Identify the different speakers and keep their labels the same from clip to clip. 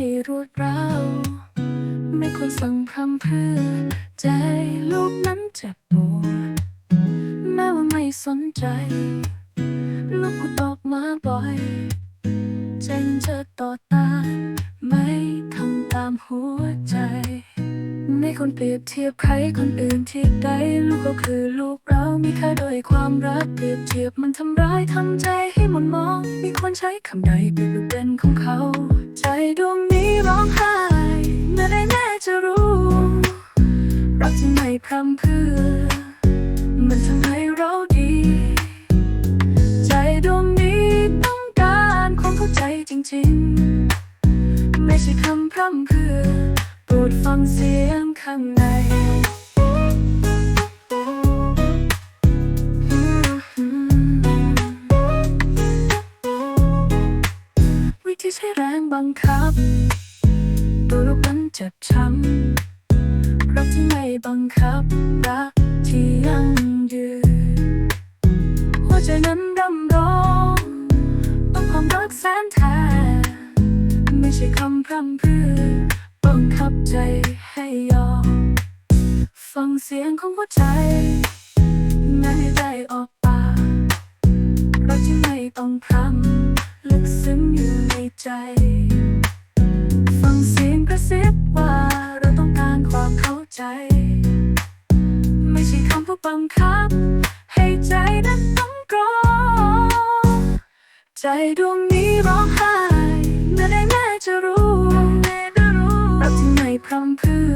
Speaker 1: ให้รู้เราไม่ควรสั่งพร่ำเพื่อ ใจลูกนั้นเจ็บปวดแม้ว่าไม่สนใจ ลูกพูดออกมาบ่อยใจนจะต่อตา ไม่ทำตามหัวใจ ไม่คนเปรียบเทียบใครคนอื่นที่ใดลูกก็คือลูกเรามีค่าโดยความรักเปรียบเทียบมันทำร้ายทำใจให้หมนมอง มีคนใช้คำใดเป็นลูกเด่นของเขา ใจดวงนี้ร้องไห้เมื่อได้แน่จะรู้ รักที่ไม่พร่ำเพื่อ มันทำให้เราดี ใจดวงนี้ต้องการความเข้าใจจริงๆ ไม่ใช่คำพร่ำเพื่อโปรดฟังเสียงข้างในวิธีใช้แรง บังคับ ตัวลูกนั้นเจ็บช้ำรักที่ไม่บังคับ รักที่ยั่งยืนหัวใจนั้นดำร้องต้องความรักแสนแท้ไม่ใช่คำพร่ำเพรื่อบังคับใจให้ยอม ฟังเสียงของหัวใจแม้ไม่ได้ออก ใจ ไม่ใช่คำพูดบังคับ ให้ใจนั้นต้องกรองใจดวงนี้ร้องไห้เมื่อได้แม่จะรู้รักที่ไม่พร่ำเพื่อ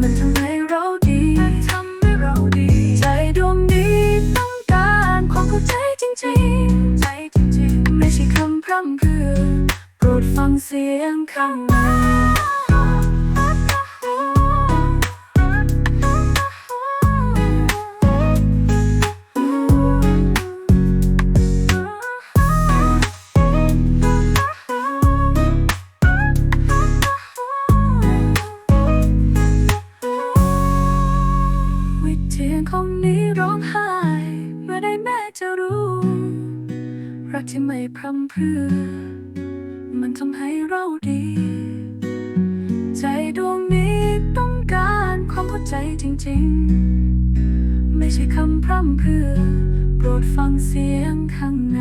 Speaker 1: มันทำให้เราดีทำให้เราดี ใจดวงนี้ต้องการความเข้าใจจริงๆใจจริงๆ ไม่ใช่คำพร่ำเพื่อโปรดฟังเสียงข้างใน วิธีของนี้ร้องไห้ เมื่อได้แม่จะรู้ รักที่ไม่พร่ำเพรื่อ มันทำให้เราดี ใจดวงนี้ต้องการความเข้าใจจริงๆ ไม่ใช่คำพร่ำเพรื่อ โปรดฟังเสียงข้างใน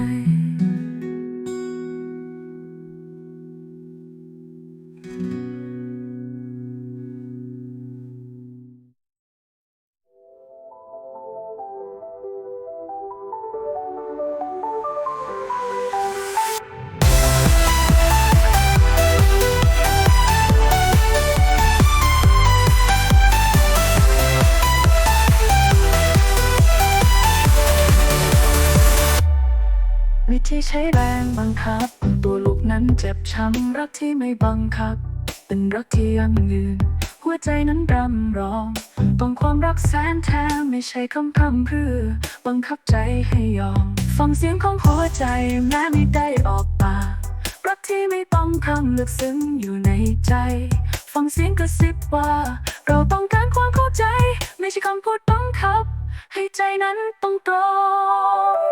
Speaker 1: วิธีใช้แรงบังคับ ตัวลูกนั้นเจ็บช้ำรักที่ไม่บังคับ เป็นรักที่ยั่งยืน หัวใจนั้นรำร้องต้องความรักแสนแท้ไม่ใช่คำพร่ำเพื่อ บังคับใจให้ยอม ฟังเสียงของหัวใจแม้ไม่ได้ออกปากรักที่ไม่ต้องพร่ำลึกซึ้งอยู่ในใจ ฟังเสียงกระซิบว่า เราต้องการความเข้าใจ ไม่ใช่คำพูดบังคับ ให้ใจนั้นต้องตรง